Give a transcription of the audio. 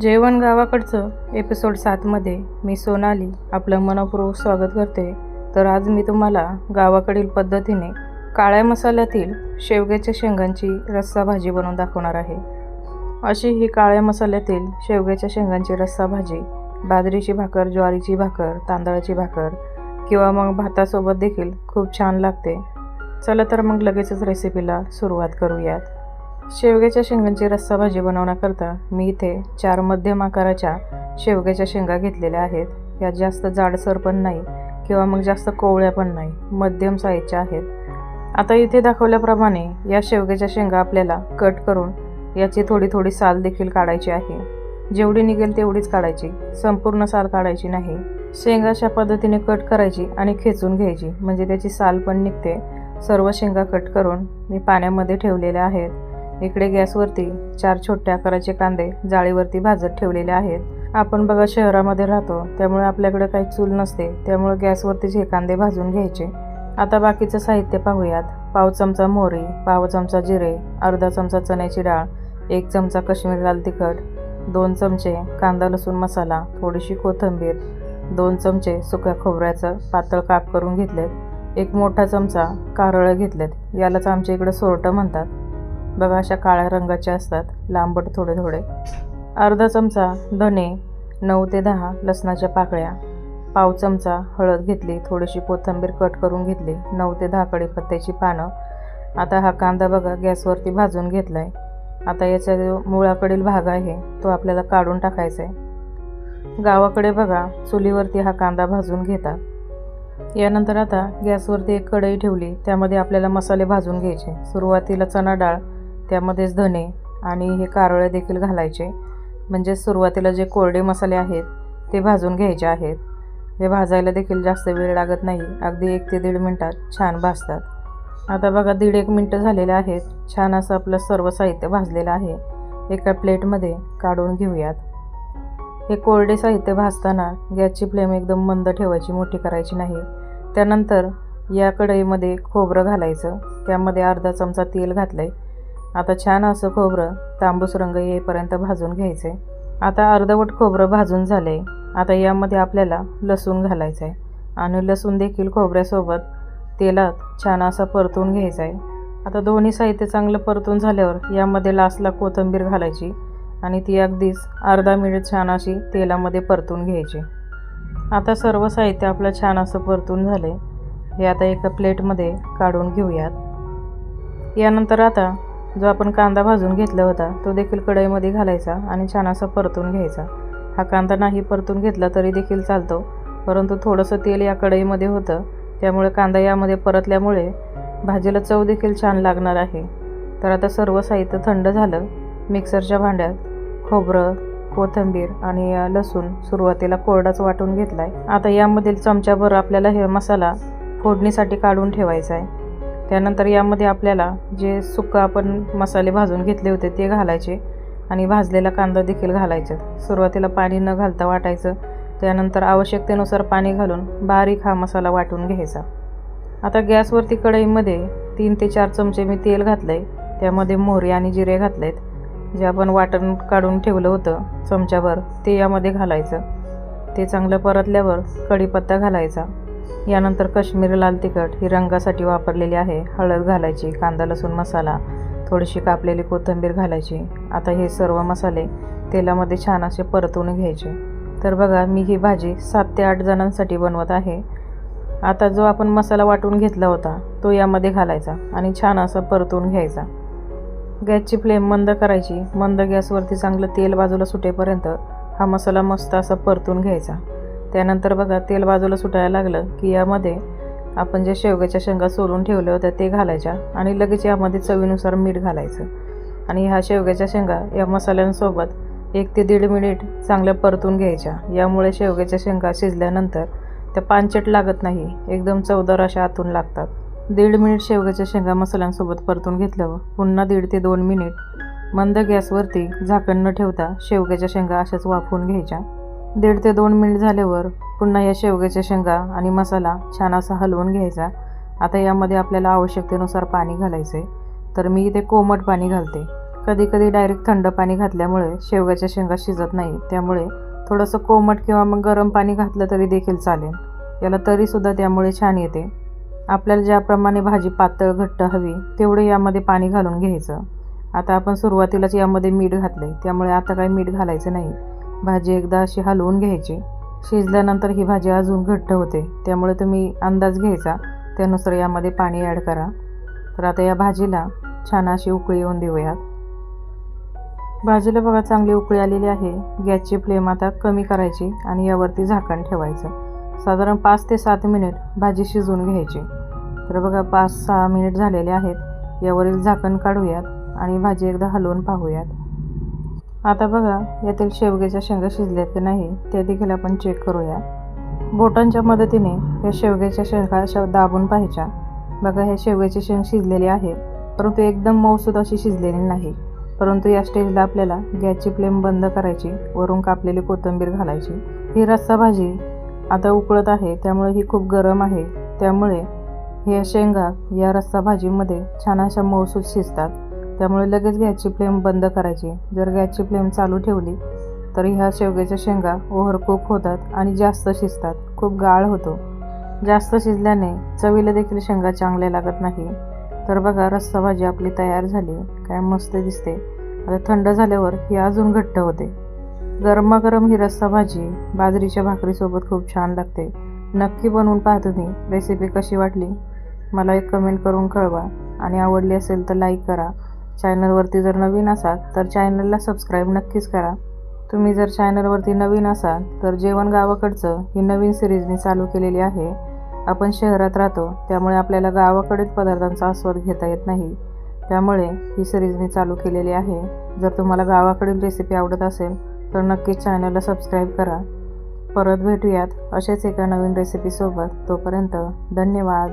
जेवण गावाकडचं एपिसोड सातमध्ये मी सोनाली आपलं मनपूर्वक स्वागत करते. तर आज मी तुम्हाला गावाकडील पद्धतीने काळ्या मसाल्यातील शेवग्याच्या शेंगांची रस्सा भाजी बनवून दाखवणार आहे. अशी ही काळ्या मसाल्यातील शेवग्याच्या शेंगांची रस्सा भाजी बाजरीची भाकर ज्वारीची भाकर तांदळाची भाकर किंवा मग भातासोबत देखील खूप छान लागते. चला तर मग लगेचच रेसिपीला सुरुवात करूयात. शेवग्याच्या शेंगांची रस्सा भाजी बनवण्याकरता मी इथे चार मध्यम आकाराच्या शेवग्याच्या शेंगा घेतलेल्या आहेत. या जास्त जाडसर पण नाही किंवा मग जास्त कोवळ्या पण नाही मध्यम साईजच्या आहेत. आता इथे दाखवल्याप्रमाणे या शेवग्याच्या शेंगा आपल्याला कट करून याची थोडी थोडी साल देखील काढायची आहे. जेवढी निघेल तेवढीच काढायची संपूर्ण साल काढायची नाही. शेंगा अशा पद्धतीने कट करायची आणि खेचून घ्यायची म्हणजे त्याची साल पण निघते. सर्व शेंगा कट करून मी पाण्यामध्ये ठेवलेल्या आहेत. इकडे गॅसवरती चार छोट्या आकाराचे कांदे जाळीवरती भाजत ठेवलेले आहेत. आपण बघा शहरामध्ये राहतो त्यामुळे आपल्याकडे काही चूल नसते त्यामुळे गॅसवरतीच हे कांदे भाजून घ्यायचे. आता बाकीचं साहित्य पाहूयात. पाव चमचा मोहरी पाव चमचा जिरे अर्धा चमचा चण्याची डाळ एक चमचा काश्मीरी लाल तिखट दोन चमचे कांदा लसूण मसाला थोडीशी कोथिंबीर दोन चमचे सुक्या खोबऱ्याचं पातळ काप करून घेतलेत एक मोठा चमचा कारळं घेतलेत यालाच आमच्या इकडं सोरटं म्हणतात. बघा अशा काळ्या रंगाचे असतात लांबट थोडे थोडे अर्धा चमचा धणे नऊ ते दहा लसणाच्या पाकळ्या. पाव चमचा हळद घेतली थोडीशी कोथिंबीर कट करून घेतली नऊ ते दहा कढीपत्त्याची पानं. आता हा कांदा बघा गॅसवरती भाजून घेतला आहे आता याचा जो मुळाकडील भाग आहे तो आपल्याला काढून टाकायचा आहे गावाकडे बघा चुलीवरती हा कांदा भाजून घेतात. यानंतर आता गॅसवरती एक कढई ठेवली त्यामध्ये आपल्याला मसाले भाजून घ्यायचे. सुरुवातीला चणा डाळ त्यामध्येच धने आणि हे कारळे देखील घालायचे. म्हणजे सुरुवातीला जे कोरडे मसाले आहेत ते भाजून घ्यायचे आहेत. हे भाजायला देखील जास्त वेळ लागत नाही अगदी एक ते दीड मिनटात छान भाजतात. आता बघा दीड एक मिनटं झालेले आहेत. छान असं आपलं सर्व साहित्य भाजलेलं आहे. एका प्लेटमध्ये काढून घेऊयात. हे कोरडे साहित्य भाजताना गॅसची फ्लेम एकदम मंद ठेवायची मोठी करायची नाही. त्यानंतर या कढईमध्ये खोबरं घालायचं. त्यामध्ये अर्धा चमचा तेल घातलं आहे आता छान असं खोबरं तांबूस रंग येईपर्यंत भाजून घ्यायचं आहे आता अर्धवट खोबरं भाजून झाले आता यामध्ये आपल्याला लसूण घालायचं आहे आणि लसूण देखील खोबऱ्यासोबत तेलात छान असा परतून घ्यायचा आहे आता दोन्ही साहित्य चांगलं परतून झाल्यावर यामध्ये लास्टला कोथिंबीर घालायची. आणि ती अगदीच अर्धा मिनिट छान अशी तेलामध्ये परतून घ्यायची. आता सर्व साहित्य आपलं छान असं परतून झाले हे आता एका प्लेटमध्ये काढून घेऊयात. यानंतर आता जो आपण कांदा भाजून घेतला होता तो देखील कढईमध्ये घालायचा आणि छान असा परतून घ्यायचा. हा कांदा नाही परतून घेतला तरी देखील चालतो परंतु थोडंसं तेल या कढईमध्ये होतं त्यामुळे कांदा यामध्ये परतल्यामुळे भाजीला चव देखील छान लागणार आहे. तर आता सर्व साहित्य थंड झालं मिक्सरच्या भांड्यात खोबरं कोथिंबीर आणि लसूण सुरुवातीला कोरडाच वाटून घेतला आहे आता यामधील चमच्याभर आपल्याला हे मसाला फोडणीसाठी काढून ठेवायचा आहे. त्यानंतर यामध्ये आपल्याला जे सुक्का आपण मसाले भाजून घेतले होते ते घालायचे आणि भाजलेला कांदा देखील घालायचा. सुरुवातीला पाणी न घालता वाटायचं. त्यानंतर आवश्यकतेनुसार पाणी घालून बारीक हा मसाला वाटून घ्यायचा. आता गॅसवरती कढईमध्ये तीन ते चार चमचे मी तेल घातलं आहे त्यामध्ये मोहरी आणि जिरे घातले आहेत जे आपण वाटण काढून ठेवलं होतं चमच्यावर ते यामध्ये घालायचं. ते चांगलं परतल्यावर कढीपत्ता घालायचा. यानंतर काश्मीरी लाल तिखट ही रंगासाठी वापरलेली आहे. हळद घालायची कांदा लसूण मसाला थोडीशी कापलेली कोथिंबीर घालायची. आता हे सर्व मसाले तेलामध्ये छान असे परतून घ्यायचे. तर बघा मी ही भाजी सात ते आठ जणांसाठी बनवत आहे. आता जो आपण मसाला वाटून घेतला होता तो यामध्ये घालायचा आणि छान असं परतून घ्यायचा. गॅसची फ्लेम मंद करायची. मंद गॅसवरती चांगलं तेल बाजूला सुटेपर्यंत हा मसाला मस्त असा परतून घ्यायचा. त्यानंतर बघा तेल बाजूला सुटायला लागलं की यामध्ये आपण ज्या शेवग्याच्या शेंगा सोलून ठेवल्या होत्या ते घालायच्या आणि लगेच यामध्ये चवीनुसार मीठ घालायचं. आणि ह्या शेवग्याच्या शेंगा या मसाल्यांसोबत एक ते दीड मिनिट चांगल्या परतून घ्यायच्या. यामुळे शेवग्याच्या शेंगा शिजल्यानंतर त्या पानचट लागत नाही एकदम चवदार अशा आतून लागतात. दीड मिनिट शेवग्याच्या शेंगा मसाल्यांसोबत परतून घेतल्यावर पुन्हा दीड ते दोन मिनिट मंद गॅसवरती झाकण न ठेवता शेवग्याच्या शेंगा अशाच वाफवून घ्यायच्या. दीड ते दोन मिनिट झाल्यावर पुन्हा या शेवग्याच्या शेंगा आणि मसाला छान असा हलवून घ्यायचा. आता यामध्ये आपल्याला आवश्यकतेनुसार पाणी घालायचं आहे तर मी इथे कोमट पाणी घालते. कधी कधी डायरेक्ट थंड पाणी घातल्यामुळे शेवग्याच्या शेंगा शिजत नाही. त्यामुळे थोडंसं कोमट किंवा मग गरम पाणी घातलं तरी देखील चालेल. याला तरीसुद्धा त्यामुळे छान येते. आपल्याला ज्याप्रमाणे भाजी पातळ घट्ट हवी तेवढे यामध्ये पाणी घालून घ्यायचं. आता आपण सुरुवातीलाच यामध्ये मीठ घातले त्यामुळे आता काही मीठ घालायचं नाही. भाजी एकदा अशी हलवून घ्यायची. शिजल्यानंतर ही भाजी अजून घट्ट होते. त्यामुळे तुम्ही अंदाज घ्यायचा. त्यानुसार यामध्ये पाणी ॲड करा. तर आता या भाजीला छान अशी उकळी येऊन देऊयात. भाजीला बघा चांगली उकळी आलेली आहे. गॅसची फ्लेम आता कमी करायची आणि यावरती झाकण ठेवायचं. साधारण पाच ते सात मिनिट भाजी शिजवून घ्यायची. तर बघा पाच सहा मिनिट झालेले आहेत. यावरील झाकण काढूयात आणि भाजी एकदा हलवून पाहूयात. आता बघा यातील शेवग्याच्या शेंगा शिजल्यात की नाही ते देखील आपण चेक करूया. बोटांच्या मदतीने या शेवग्याच्या शेंगा अशा दाबून पाहायच्या. बघा हे शेवग्याची शेंग शिजलेली आहे परंतु एकदम मऊसूद अशी शिजलेली नाही. परंतु या स्टेजला आपल्याला गॅसची फ्लेम बंद करायची वरून कापलेली कोथिंबीर घालायची. ही रस्सा भाजी आता उकळत आहे त्यामुळे ही खूप गरम आहे. त्यामुळे ह्या शेंगा या रस्सा भाजीमध्ये छान अशा मऊसूद शिजतात. त्यामुळे लगेच गॅसची फ्लेम बंद करायची. जर गॅसची फ्लेम चालू ठेवली तर ह्या शेवग्याच्या शेंगा ओव्हरकूक होतात आणि जास्त शिजतात. खूप गाळ होतो. जास्त शिजल्याने चवीला देखील शेंगा चांगल्या लागत नाही. तर बघा रस्सा भाजी आपली तयार झाली. काय मस्त दिसते. आता थंड झाल्यावर ही अजून घट्ट होते. गरमागरम ही रस्सा भाजी बाजरीच्या भाकरीसोबत खूप छान लागते. नक्की बनवून पहा तुम्ही. रेसिपी कशी वाटली? मला एक कमेंट करून कळवा. आणि आवडली असेल तर लाईक करा. चॅनलवरती जर नवीन असाल तर चॅनलला सबस्क्राईब नक्कीच करा. तुम्ही जर चॅनलवरती नवीन असाल तर जेवण गावाकडचं ही नवीन सिरीज मी चालू केलेली आहे. आपण शहरात राहतो त्यामुळे आपल्याला गावाकडील पदार्थांचा आस्वाद घेता येत नाही. त्यामुळे ही सिरीज मी चालू केलेली आहे. जर तुम्हाला गावाकडील रेसिपी आवडत असेल तर नक्कीच चॅनलला सबस्क्राईब करा. परत भेटूयात असेच एका नवीन रेसिपीसोबत. तोपर्यंत धन्यवाद.